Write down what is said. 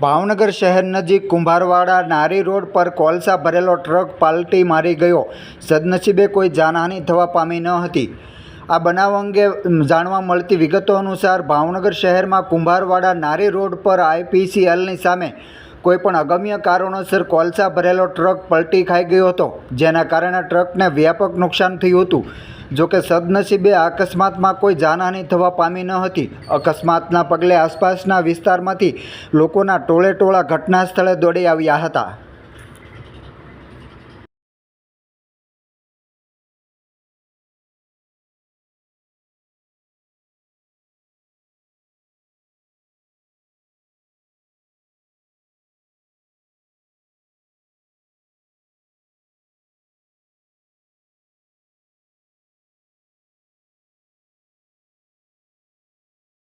ભાવનગર શહેર નજીક કુંભારવાડા નારી રોડ પર કોલસા ભરેલો ટ્રક પાલટી મારી ગયો. સદનસીબે કોઈ જાનહાનિ થવા પામી ન હતી. આ બનાવ અંગે જાણવા મળતી વિગતો અનુસાર ભાવનગર શહેરમાં કુંભારવાડા નારી રોડ પર આઈપીસીએલની સામે કોઈપણ અગમ્ય કારણોસર કોલસા ભરેલો ટ્રક પલટી ખાઈ ગયો હતો, જેના કારણે ટ્રકને વ્યાપક નુકસાન થયું હતું. જોકે સદનસીબે અકસ્માતમાં કોઈ જાનહાનિ થવા પામી ન હતી. અકસ્માતના પગલે આસપાસના વિસ્તારમાંથી લોકોના ટોળે ટોળા ઘટના સ્થળે દોડી આવ્યા હતા.